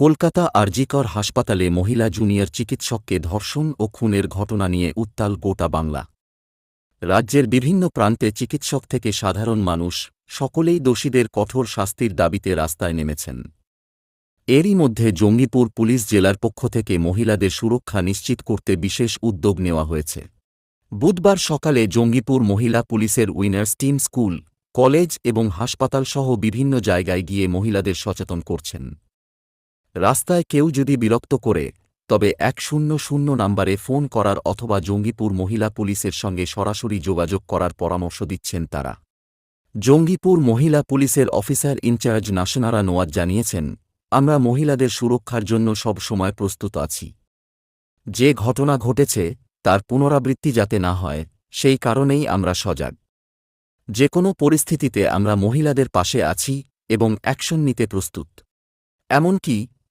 কলকাতা আরজিকর হাসপাতালে মহিলা জুনিয়র চিকিৎসককে ধর্ষণ ও খুনের ঘটনা নিয়ে উত্তাল গোটা বাংলা। রাজ্যের বিভিন্ন প্রান্তে চিকিৎসক থেকে সাধারণ মানুষ, সকলেই দোষীদের কঠোর শাস্তির দাবিতে রাস্তায় নেমেছেন। এরই মধ্যে জঙ্গিপুর পুলিশ জেলার পক্ষ থেকে মহিলাদের সুরক্ষা নিশ্চিত করতে বিশেষ উদ্যোগ নেওয়া হয়েছে। বুধবার সকালে জঙ্গিপুর মহিলা পুলিশের উইনার্স টিম স্কুল, কলেজ এবং হাসপাতালসহ বিভিন্ন জায়গায় গিয়ে মহিলাদের সচেতন করছেন। রাস্তায় কেউ যদি বিরক্ত করে, তবে এক শূন্য শূন্য নম্বরে ফোন করার অথবা জঙ্গিপুর মহিলা পুলিশের সঙ্গে সরাসরি যোগাযোগ করার পরামর্শ দিচ্ছেন তারা। জঙ্গিপুর মহিলা পুলিশের অফিসার ইনচার্জ নাসনারা নোয়াজ জানিয়েছেন, আমরা মহিলাদের সুরক্ষার জন্য সব সময় প্রস্তুত আছি। যে ঘটনা ঘটেছে, তার পুনরাবৃত্তি যাতে না হয়, সেই কারণেই আমরা সজাগ। যে কোনো পরিস্থিতিতে আমরা মহিলাদের পাশে আছি এবং অ্যাকশন নিতে প্রস্তুত। এমনকি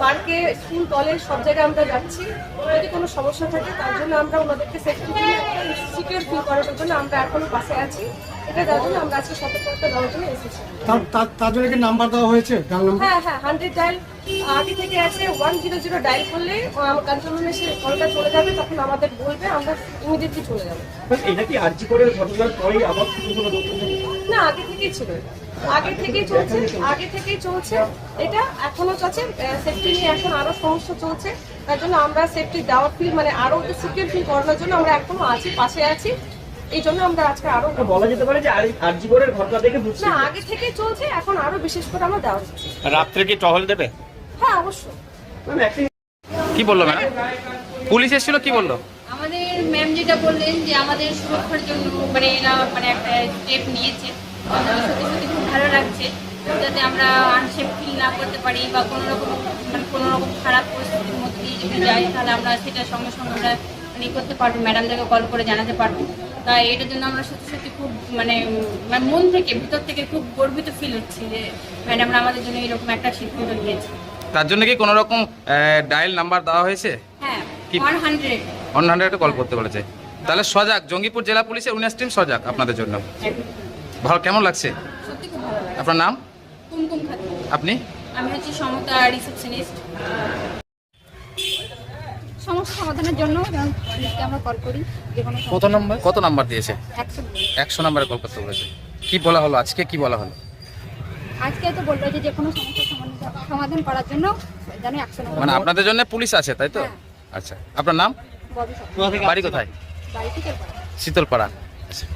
পার্কে স্কুল কলেজ সব জায়গায় আমরা যাচ্ছি। যদি কোনো সমস্যা থাকে, তার জন্য আমরা ওনাদেরকে সেফটি সিকিউর ফিল করার জন্য আমরা এখনও পাশে আছি। এটা দেওয়ার জন্য আমরা আজকে সতর্কতা দেওয়ার জন্য এসেছি। তার- জন্য কি নাম্বার দেওয়া হয়েছে? ডাল নাম্বার হ্যাঁ হ্যাঁ হান্ড্রেড ডায়াল আগে থেকে আছে ওয়ান জিরো জিরো ডায়াল করলে কন্ট্রোল রুমে সে কলটা চলে যাবে তখন আমাদের বলবে আমরা ইমিডিয়েটলি চলে যাব। এটা কি আর্জি করে ঘটনার পরেই আবার না আগে থেকেই ছিল। আগে থেকেই চলছে আগে থেকেই চলছে। এটা এখনও চলছে সেফটি নিয়ে এখন আরও সমস্যা চলছে। তার জন্য আমরা সেফটি দেওয়ার ফিল মানে আরও সিকিউর ফিল করানোর জন্য আমরা এখনও আছি পাশে আছি। এই জন্য আমরা আজকে আরও বলা যেতে পারে যে আর্জি করে ঘটনা দেখে বুঝছি। না আগে থেকেই চলছে এখন আরও বিশেষ করে আমরা দেওয়া হচ্ছে। রাত্রে কি টহল দেবে? হ্যাঁ অবশ্যই। কি বলল ম্যাডাম? পুলিশ এসেছিল কি বলল? আমাদের ম্যাম যেটা বললেন যে আমাদের সুরক্ষার জন্য মানে এরা মানে একটা স্টেপ নিয়েছে। সত্যি সত্যি খুব ভালো লাগছে। যাতে আমরা আনসেফ ফিল না করতে পারি বা কোনো রকম মানে কোনো রকম খারাপ পরিস্থিতির মধ্যে দিয়ে যদি যাই তাহলে আমরা সেটা সঙ্গে সঙ্গে আমরা মানে ই করতে পারব। ম্যাডামদেরকে কল করে জানাতে পারব। তাই এটার জন্য আমরা সত্যি সত্যি খুব মানে মানে মন থেকে ভিতর থেকে খুব গর্বিত ফিল হচ্ছে যে ম্যাডামরা আমাদের জন্য এরকম একটা সিদ্ধান্ত নিয়েছে। তার জন্য কি কোনো রকম ডায়াল নাম্বার দেওয়া হয়েছে? হ্যাঁ? ওয়ান হান্ড্রেড ওয়ান হান্ড্রেডে কল করতে বলেছে। তাহলে সজাগ জঙ্গিপুর জেলা পুলিশের উনিশ টিম সজাগ আপনাদের জন্য। ভালো কেমন লাগছে? সত্যি খুব ভালো আপনার নাম? কুমকুম খাতুন। আপনি? আমি হচ্ছি সমতা রিসেপশনিস্ট সমস্যা সমাধানের জন্য আমরা কল করি যে কোনো কত নম্বর? কত নাম্বার দিয়েছে? একশো একশো নাম্বারে কল করতে বলেছে। কি বলা হলো? আজকে কি বলা হলো? আজকে তো বলল যে যে কোনো সমাধান- সমাধান করার জন্য যেন একশো নম্বর। মানে আপনাদের জন্য পুলিশ আছে তাই তো? হ্যাঁ। আচ্ছা। আপনার নাম? বাড়ি কোথায়? বাড়ি শীতলপাড়া। আচ্ছা।